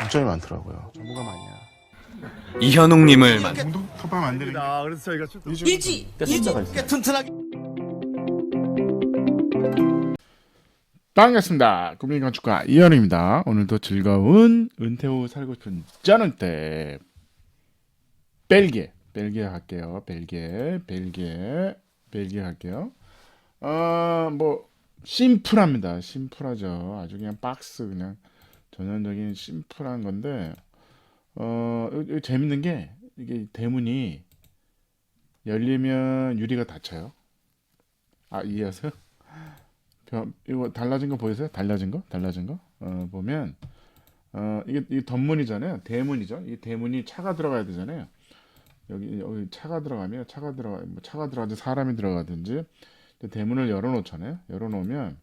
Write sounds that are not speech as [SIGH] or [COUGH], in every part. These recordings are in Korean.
장점이 많더라고요. 정보가 많냐. 이현웅님을 만 공동 톱밥 만드는 게 아, 그래서 저희가 좀 일지 일지 꽤 튼튼하게 반갑습니다. 국민 건축가 이현우입니다. 오늘도 즐거운 은퇴 후 살고 싶은 쩌는 때 벨기에 벨기에 갈게요. 벨기에 벨기에 벨기에 갈게요. 어뭐 심플합니다. 심플하죠. 아주 그냥 박스 그냥 전형적인 심플한 건데 어 이거 재밌는 게 이게 대문이 열리면 유리가 닫혀요. 아 이해하세요? 벼- 이거 달라진 거 보이세요? 달라진 거? 달라진 거? 어, 보면 어, 이게 이게 덧문이잖아요. 대문이죠. 이 대문이 차가 들어가야 되잖아요. 여기 여기 차가 들어가면 차가 들어가 뭐 차가 들어가든 사람이 들어가든지 대문을 열어 놓잖아요. 열어 놓으면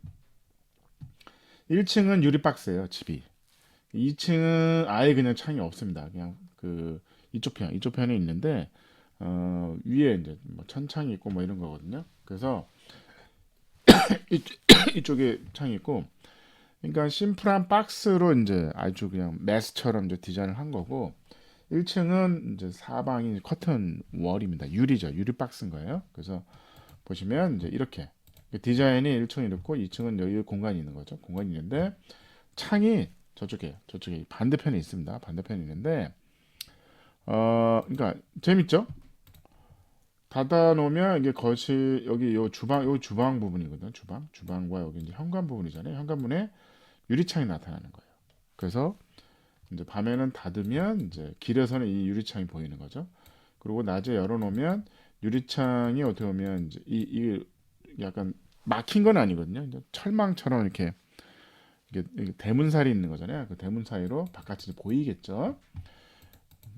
1층은 유리 박스예요, 집이. 2층은 아예 그냥 창이 없습니다. 그냥 그 이쪽 편, 이쪽 편에 있는데 어, 위에 이제 뭐 천창이 있고 뭐 이런 거거든요. 그래서 [COUGHS] 이쪽, [COUGHS] 이쪽에 창이 있고 그러니까 심플한 박스로 이제 아주 그냥 메스처럼 이제 디자인을 한 거고 1층은 이제 사방이 커튼 월입니다. 유리죠. 유리 박스인 거예요. 그래서 보시면 이제 이렇게 디자인이 1층은 이렇고 2층은 여기 공간이 있는 거죠. 공간이 있는데 창이 저쪽에 저쪽에 반대편에 있습니다. 반대편에 있는데 어 그러니까 재밌죠? 닫아 놓으면 이게 거실 여기 요 주방 요 주방 부분이거든. 주방 주방과 여기 이제 현관 부분이잖아요. 현관문에 유리창이 나타나는 거예요. 그래서 이제 밤에는 닫으면 이제 길에서는 이 유리창이 보이는 거죠. 그리고 낮에 열어놓으면 유리창이 어떻게 보면 이제 이, 이 약간 막힌 건 아니거든요. 철망처럼 이렇게 이게, 대문살이 있는 거잖아요. 그 대문 사이로 바깥이 보이겠죠.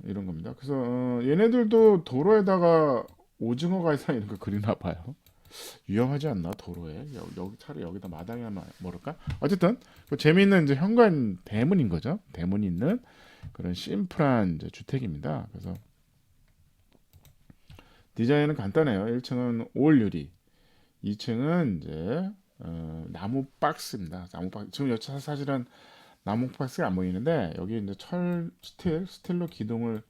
이런 겁니다. 그래서 어, 얘네들도 도로에다가 오징어 가 이상 [LAUGHS] 이런 거 그리나 봐요. 위험하지 않나 도로에 여기, 차라리 여기다 마당에 하면 모를까? 어쨌든 그 재미있는 이제 현관 대문인 거죠. 대문이 있는 그런 심플한 주택입니다. 그래서 디자인은 간단해요. 1층은 올 유리, 2층은 이제 어, 나무 박스입니다. 나무 박스. 지금 여차 사실은 나무 박스가 안 보이는데 여기 이제 철 스틸 스틸로 기둥을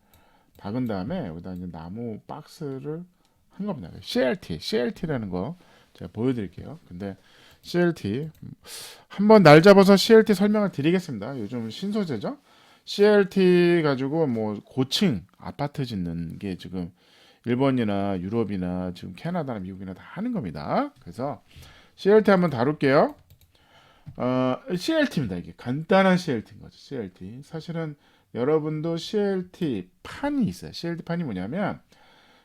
박은 다음에 여기다 이제 나무 박스를 한 겁니다. CLT, CLT라는 거 제가 보여드릴게요. 근데 CLT 한번 날 잡아서 CLT 설명을 드리겠습니다. 요즘 신소재죠. CLT 가지고 뭐 고층 아파트 짓는 게 지금 일본이나 유럽이나 지금 캐나다나 미국이나 다 하는 겁니다. 그래서 CLT 한번 다룰게요. 어, CLT입니다. 이게 간단한 CLT인 거죠. CLT. 사실은 여러분도 CLT 판이 있어요. CLT 판이 뭐냐면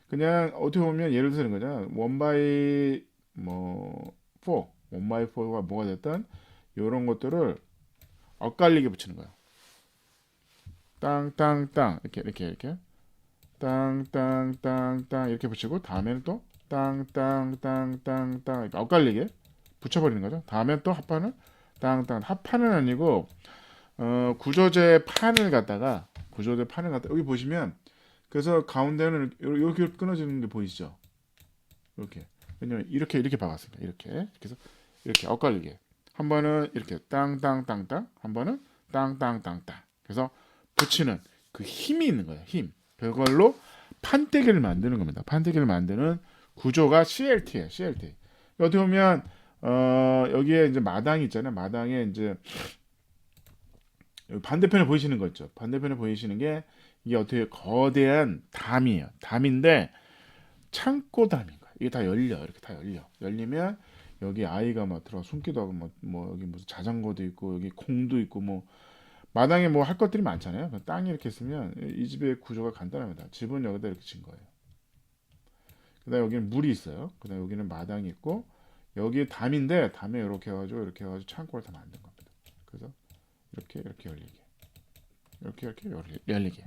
그냥 어떻게 보면 예를 들어서 거죠. 원바이 뭐 4, 원바이 4가 뭐가 됐든 이런 것들을 엇갈리게 붙이는 거예요. 땅땅땅 이렇게 이렇게 이렇게 땅땅땅땅 이렇게 붙이고 다음에는 또 땅땅땅땅땅 이렇게 엇갈리게 붙여버리는 거죠. 다음에 또 합판을 땅땅 합판은 아니고 어, 구조재 판을 갖다가 구조재 판을 갖다 여기 보시면 그래서 가운데는 요- 이렇게 끊어지는 게 보이시죠? 이렇게 왜냐면 이렇게 이렇게 박았습니다. 이렇게 그래서 이렇게 엇갈리게 한 번은 이렇게 땅땅땅땅 한 번은 땅땅땅땅 그래서 붙이는 그 힘이 있는 거예요. 힘 그걸로 판때기를 만드는 겁니다. 판때기를 만드는 구조가 CLT예요. CLT 어떻게 보면 어, 여기에 이제 마당이 있잖아요. 마당에 이제 반대편에 보이시는 거 있죠. 반대편에 보이시는 게 이게 어떻게 거대한 담이에요. 담인데 창고 담인 거야. 이게 다 열려. 이렇게 다 열려. 열리면 여기 아이가 막 들어 숨기도 하고 뭐, 뭐 여기 무슨 자전거도 있고 여기 공도 있고 뭐 마당에 뭐 할 것들이 많잖아요. 그 땅이 이렇게 있으면 이 집의 구조가 간단합니다. 집은 여기다 이렇게 진 거예요. 그다음 여기는 물이 있어요. 그다음 여기는 마당이 있고 여기 담인데 담에 이렇게 해가지고 이렇게 해가지고 창고를 다 만든 겁니다. 그래서 이렇게 이렇게 열리게 이렇게 이렇게 열리- 열리게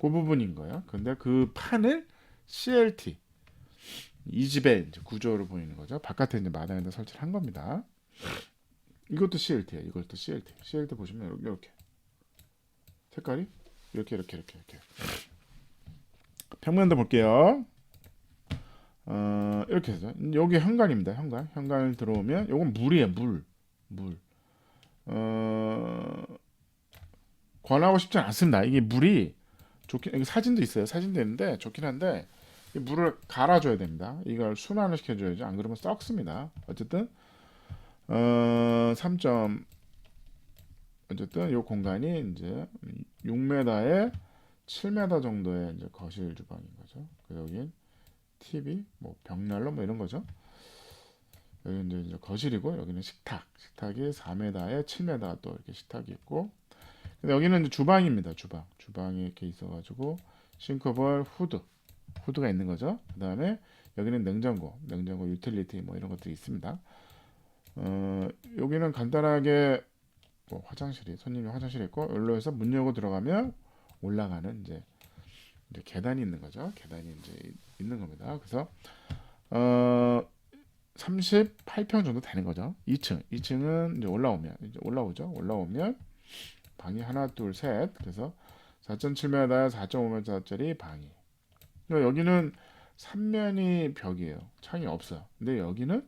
그 부분인 거예요. 근데 그 판을 CLT 이 집의 이제 구조로 보이는 거죠. 바깥에 이제 마당에다 설치를 한 겁니다. 이것도 CLT야. 이것도 CLT. CLT 보시면 이렇게 색깔이 이렇게 이렇게 이렇게 이렇게 평면도 볼게요. 어, 이렇게 해서 여기 현관입니다. 현관. 현관을 들어오면 요건 물이에요. 물. 물. 어, 권하고 싶지 않습니다. 이게 물이 좋긴 여기 사진도 있어요. 사진도 있는데 좋긴 한데 이 물을 갈아줘야 됩니다. 이걸 순환을 시켜줘야죠. 안 그러면 썩습니다. 어쨌든 어 3점 어쨌든 이 공간이 이제 6m에 7m 정도의 이제 거실 주방인 거죠. 그래서 여긴 TV, 뭐 벽난로 뭐 이런 거죠. 여기 이제, 거실이고 여기는 식탁, 식탁이 4m에 7m 또 이렇게 식탁이 있고 근데 여기는 주방입니다. 주방, 주방이 이렇게 있어가지고 싱크볼, 후드, 후드가 있는 거죠. 그 다음에 여기는 냉장고, 냉장고 유틸리티 뭐 이런 것들이 있습니다. 어, 여기는 간단하게 뭐 화장실이 손님이 화장실 있고 여기로 해서 문 열고 들어가면 올라가는 이제, 이제 계단이 있는 거죠. 계단이 이제 이- 있는 겁니다. 그래서 어 38평 정도 되는 거죠. 2층. 2층은 이제 올라오면 이제 올라오죠. 올라오면 방이 하나, 둘, 셋. 그래서 4.7m, 4.5m짜리 방이. 그러니까 여기는 삼면이 벽이에요. 창이 없어요. 근데 여기는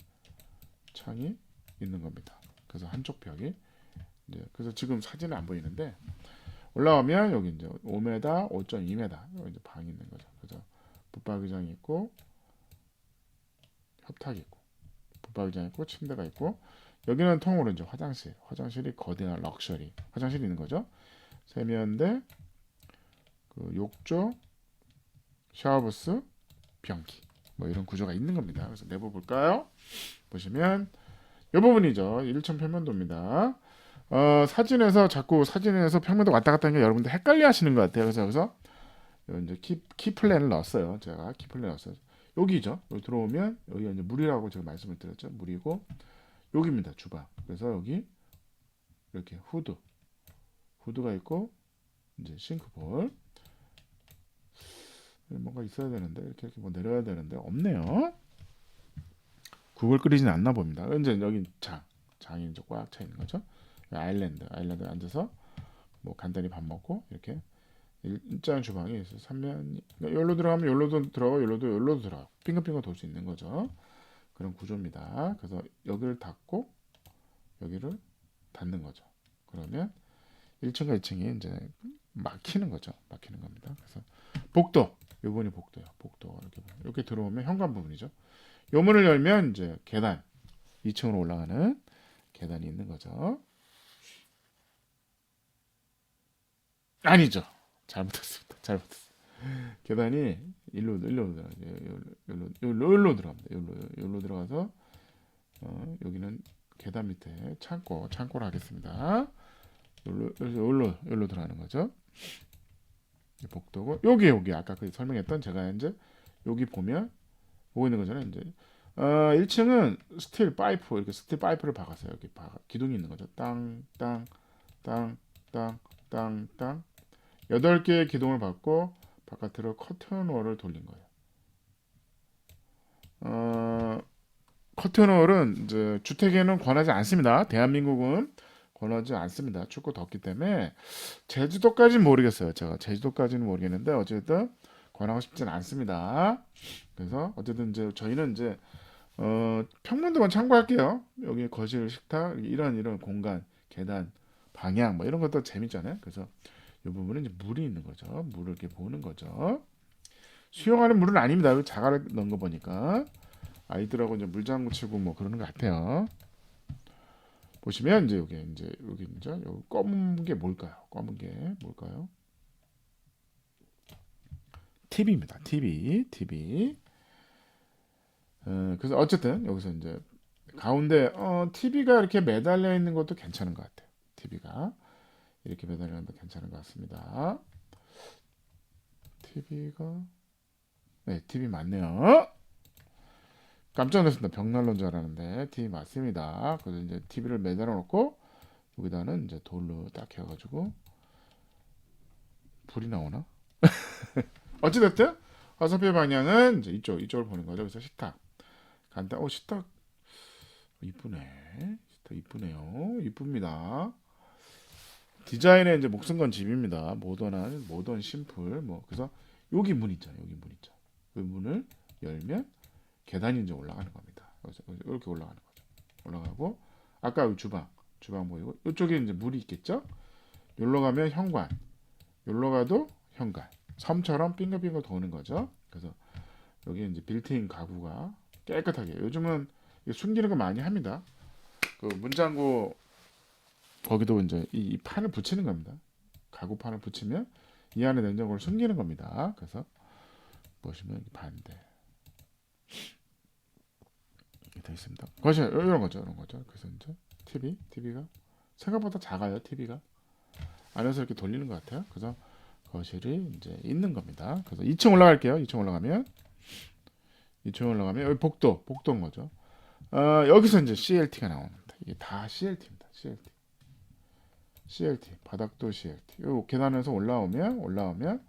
창이 있는 겁니다. 그래서 한쪽 벽이 이제 그래서 지금 사진은 안 보이는데 올라오면 여기 이제 5m, 5.2m 여기 이제 방이 있는 거죠. 그래서 붙박이장이 있고 협탁이 있고 붙박이장 있고 침대가 있고 여기는 통으로 이제 화장실, 화장실이 거대한 럭셔리 화장실이 있는 거죠. 세면대, 그 욕조, 샤워부스, 변기 뭐 이런 구조가 있는 겁니다. 그래서 내부 볼까요? 보시면 이 부분이죠. 1층 평면도입니다. 어, 사진에서 자꾸 사진에서 평면도 왔다 갔다 하는 게 여러분들 헷갈려 하시는 것 같아요. 그래서 여기서 여기 이제 키, 키 플랜을 넣었어요. 제가 키 플랜 넣었어요. 여기죠. 여기 들어오면 여기 이제 물이라고 제가 말씀을 드렸죠. 물이고 여기입니다. 주방. 그래서 여기 이렇게 후드 후드가 있고 이제 싱크볼 뭔가 있어야 되는데 이렇게 이렇게 뭐 내려야 되는데 없네요. 국을 끓이진 않나 봅니다. 이제 여기 장 장이 이제 꽉 차 있는 거죠. 아일랜드 아일랜드 앉아서 뭐 간단히 밥 먹고 이렇게 일- 일자한 주방이 있어요. 삼면이 그러니까 여기로 들어가면 여기로도 들어가고 여기로도 여기로도 들어가 빙글빙글 돌수 있는 거죠. 그런 구조입니다. 그래서 여기를 닫고 여기를 닫는 거죠. 그러면 1층과 2층이 이제 막히는 거죠. 막히는 겁니다. 그래서 복도 이 부분이 복도예요. 복도가 이렇게. 이렇게 들어오면 현관 부분이죠. 요 문을 열면 이제 계단 2층으로 올라가는 계단이 있는 거죠. 아니죠. 잘못했습니다. [LAUGHS] 잘못했어요. 계단이 일로 일로 들어 일로 일로 일로 들어갑니다. 일로 일로 들어가서 어, 여기는 계단 밑에 창고 창고를 하겠습니다. 여기로 여기로 여기로 들어가는 거죠. 이 복도고 여기 여기 아까 그 설명했던 제가 이제 여기 보면 보고 있는 거잖아요. 이제 어, 1층은 스틸 파이프 이렇게 스틸 파이프를 박았어요. 여기 박 기둥이 있는 거죠. 땅 땅 땅 땅 땅 땅 여덟 개의 기둥을 받고 바깥으로 커튼홀을 돌린 거예요. 어, 커튼홀은 이제 주택에는 권하지 않습니다. 대한민국은 권하지 않습니다. 춥고 덥기 때문에 제주도까지는 모르겠어요. 제가 제주도까지는 모르겠는데 어쨌든 권하고 싶지는 않습니다. 그래서 어쨌든 이제 저희는 이제 어, 평면도만 참고할게요. 여기 거실, 식탁 이런 이런 공간, 계단, 방향 뭐 이런 것도 재밌잖아요. 그래서 이 부분은 이제 물이 있는 거죠. 물을 이렇게 보는 거죠. 수영하는 물은 아닙니다. 자갈을 넣은 거 보니까 아이들하고 이제 물장구 치고 뭐 그러는 것 같아요. 보시면 이제 여기 이제 여기 이제 여기 검은 게 뭘까요? 검은 게 뭘까요? TV입니다. TV, TV. 어, 그래서 어쨌든 여기서 이제 가운데 어, TV가 이렇게 매달려 있는 것도 괜찮은 것 같아요. TV가 이렇게 있는 것도 괜찮은 것 같습니다. TV가 네, TV 맞네요. 깜짝 놀랐습니다. 벽난로인 줄 알았는데 TV 맞습니다. 그래서 이제 TV를 매달아 놓고 여기다는 이제 돌로 딱 해가지고 불이 나오나? [LAUGHS] 어찌됐든 화살표 방향은 이제 이쪽 이쪽을 보는 거죠. 그래서 식탁 간단. 어 식탁 이쁘네. 식탁 이쁘네요. 이쁩니다. 디자인에 이제 목숨 건 집입니다. 모던한 모던 심플 뭐 그래서 여기 문 있잖아요. 여기 문 있죠. 그 문을 열면 계단이 이제 올라가는 겁니다. 이렇게 올라가는 거죠. 올라가고 아까 여기 주방 주방 보이고 이쪽에 이제 물이 있겠죠. 여기로 가면 현관. 여기로 가도 현관. 섬처럼 빙글빙글 도는 거죠. 그래서 여기 이제 빌트인 가구가 깨끗하게. 요즘은 숨기는 거 많이 합니다. 그 문장고 거기도 이제 이, 이 판을 붙이는 겁니다. 가구판을 붙이면 이 안에 냉장고를 숨기는 겁니다. 그래서 보시면 반대 되어 있습니다. 거실 이런 거죠, 이런 거죠. 그래서 이제 TV, TV가 생각보다 작아요, TV가 안에서 이렇게 돌리는 것 같아요. 그래서 거실이 이제 있는 겁니다. 그래서 2층 올라갈게요. 2층 올라가면 2층 올라가면 여기 복도, 복도인 거죠. 어, 여기서 이제 CLT가 나옵니다. 이게 다 CLT입니다. CLT. CLT 바닥도 CLT. 요 계단에서 올라오면 올라오면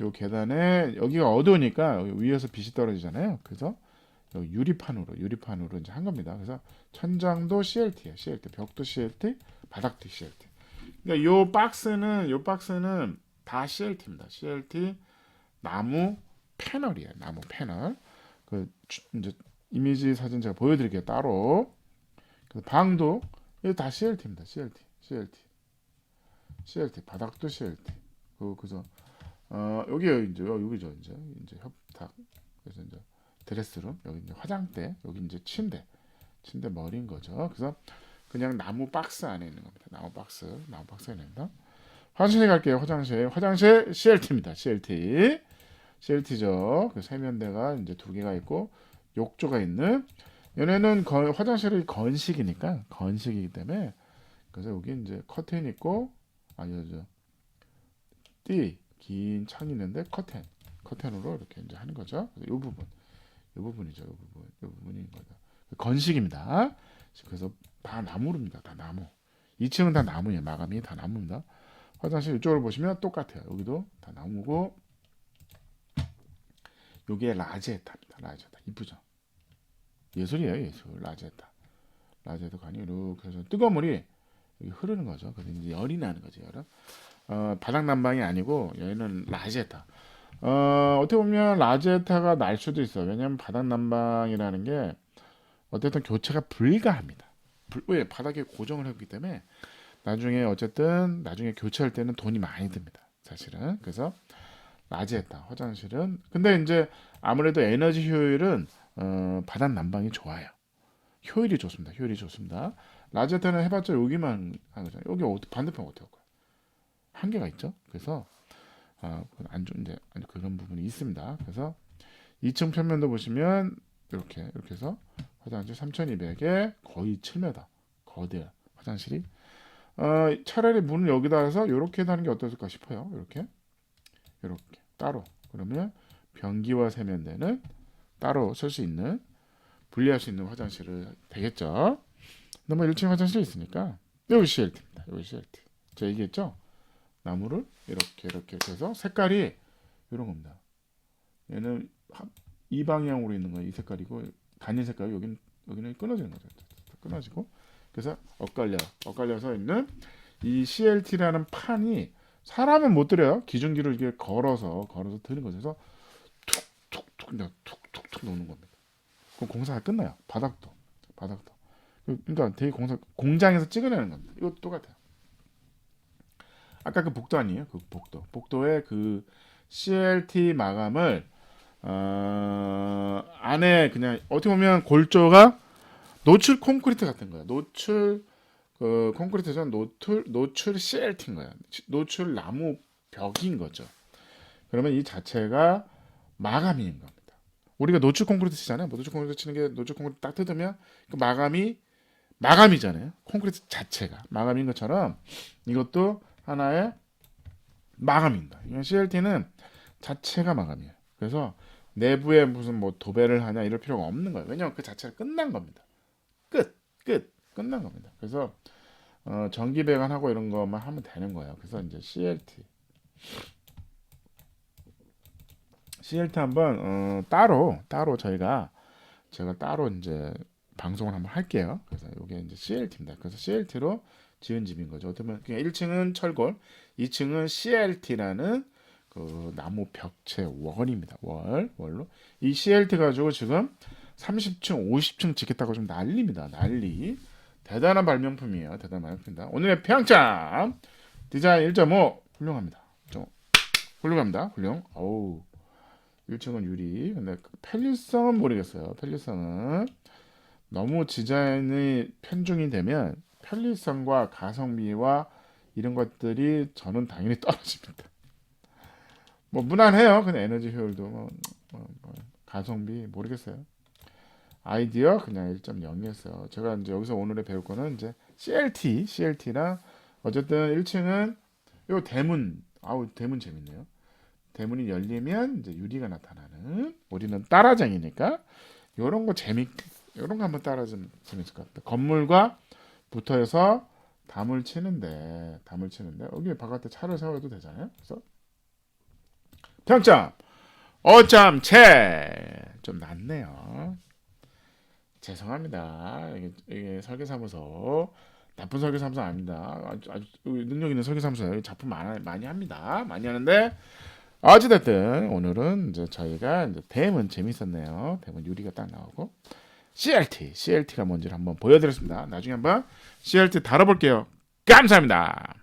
요 계단에 여기가 어두우니까 여기 위에서 빛이 떨어지잖아요. 그래서 유리판으로 유리판으로 이제 한 겁니다. 그래서 천장도 CLT예요. CLT 벽도 CLT 바닥도 CLT. 그러니까 요 박스는 요 박스는 다 CLT입니다. CLT 나무 패널이에요. 나무 패널. 그 주- 이제 이미지 사진 제가 보여드릴게요. 따로. 그래서 방도 이거 다 CLT입니다. CLT, CLT, CLT 바닥도 CLT. 그 그래서 어 여기 이제 여- 여기죠 이제 이제 협탁 그래서 이제 드레스룸 여기 이제 화장대 여기 이제 침대 침대 머리인 거죠. 그래서 그냥 나무 박스 안에 있는 겁니다. 나무 박스 나무 박스에 있습니다. 화장실에 갈게요. 화장실 화장실 CLT입니다. CLT CLT죠. 그 세면대가 이제 두 개가 있고 욕조가 있는 얘네는 건- 화장실이 건식이니까 건식이기 때문에 그래서 여기 이제 커튼 있고 아니요 저띠긴 창이 있는데 커튼 커튼으로 이렇게 이제 하는 거죠. 이 부분 이 부분이죠. 이 부분 이 부분인 거죠. 건식입니다. 그래서 다 나무입니다. 다 나무. 2층은 다 나무예요. 마감이 다 나무입니다. 화장실 이쪽을 보시면 똑같아요. 여기도 다 나무고 요게 라제타입니다. 라제타 이쁘죠? 예술이에요, 예술. 라제타. 라제타 관이 이렇게 해서 뜨거운 물이 흐르는 거죠. 그래서 이제 열이 나는 거죠, 열은. 어, 바닥 난방이 아니고 얘는 라제타. 어, 어떻게 보면 라제타가 날 수도 있어요. 왜냐하면 바닥 난방이라는 게 어쨌든 교체가 불가합니다. 불, 왜 바닥에 고정을 했기 때문에 나중에 어쨌든 나중에 교체할 때는 돈이 많이 듭니다. 사실은 그래서 라지했다 화장실은 근데 이제 아무래도 에너지 효율은 어, 바닥 난방이 좋아요. 효율이 좋습니다. 효율이 좋습니다. 라제타는 해봤자 여기만 한 거잖아요. 여기 어디- 반대편 어떻게 할 거예요? 한계가 있죠. 그래서 아, 그건 안 좋은 이제 그런 부분이 있습니다. 그래서 2층 평면도 보시면 이렇게 이렇게 해서 화장실 3,200에 거의 7m 거대 화장실이 어, 차라리 문을 여기다 해서 이렇게 하는 게 어떨까 싶어요. 이렇게 이렇게 따로 그러면 변기와 세면대는 따로 쓸 수 있는 분리할 수 있는 화장실을 되겠죠. 너무 1층 화장실이 있으니까 여기 CLT입니다. 여기 CLT. 제가 얘기했죠. 나무를 이렇게 이렇게 이렇게 해서 색깔이 이런 겁니다. 얘는 한- 이 방향으로 있는 거예요. 이 색깔이고 단일 색깔 여기는 여기는 끊어지는 거죠. 끊어지고 그래서 엇갈려 엇갈려서 있는 이 CLT라는 판이 사람은 못 들여요. 기준기로 이게 걸어서 걸어서 드는 거죠. 그래서 툭툭툭 그냥 툭툭툭 놓는 겁니다. 그럼 공사가 끝나요. 바닥도 바닥도. 그러니까 되게 공사 공장에서 찍어내는 겁니다. 이것도 똑같아요. 아까 그 복도 아니에요? 그 복도 복도의 그 CLT 마감을 어, 안에 그냥 어떻게 보면 골조가 노출 콘크리트 같은 거야. 노출 그 콘크리트죠. 노출 노출 CLT인 거야. 노출 나무 벽인 거죠. 그러면 이 자체가 마감인 겁니다. 우리가 노출 콘크리트 치잖아요. 뭐 노출 콘크리트 치는 게 노출 콘크리트 딱 뜯으면 그 마감이 마감이잖아요. 콘크리트 자체가 마감인 것처럼 이것도 하나의 마감입니다. 이건 CLT는 자체가 마감이에요. 그래서 내부에 무슨 뭐 도배를 하냐 이럴 필요가 없는 거예요. 왜냐하면 그 자체가 끝난 겁니다. 끝, 끝, 끝난 겁니다. 그래서 어, 전기 배관하고 이런 것만 하면 되는 거예요. 그래서 이제 CLT, CLT 한번 어, 따로 따로 저희가 제가 따로 이제 방송을 한번 할게요. 그래서 이게 이제 CLT입니다. 그래서 CLT로 지은 집인 거죠. 어떻게 보면 그냥 1층은 철골, 2층은 CLT라는 그 나무 벽체 월입니다. 월 월로 이 CLT 가지고 지금 30층, 50층 짓겠다고 좀 난리입니다. 난리. 대단한 발명품이에요. 대단한 발명품입니다. 오늘의 평점 디자인 1.5 훌륭합니다. 1.5 훌륭합니다. 훌륭. 어우 1층은 유리. 근데 그 편리성은 모르겠어요. 편리성은 너무 디자인이 편중이 되면 편리성과 가성비와 이런 것들이 저는 당연히 떨어집니다. 뭐 무난해요. 근데 에너지 효율도 뭐, 뭐, 뭐 가성비 모르겠어요. 아이디어 그냥 1.0이었어요. 제가 이제 여기서 오늘의 배울 거는 이제 CLT, CLT랑 어쨌든 1층은 요 대문, 아우 대문 재밌네요. 대문이 열리면 이제 유리가 나타나는 우리는 따라쟁이니까 요런 거 재밌 요런 거 한번 따라주면 재밌을 것 같다. 건물과 붙어서 담을 치는데 담을 치는데 여기 바깥에 차를 세워도 되잖아요. 그래서 평점 5점 채좀 낮네요. 죄송합니다. 이게, 이게 설계사무소 나쁜 설계사무소 아닙니다. 아주, 아주 능력 있는 설계사무소예요. 작품 많이, 많이 합니다. 많이 하는데 어찌됐든 오늘은 이제 저희가 이제 대문 재밌었네요. 대문 유리가 딱 나오고 CLT, CLT가 뭔지를 한번 보여드렸습니다. 나중에 한번 CLT 다뤄볼게요. 감사합니다.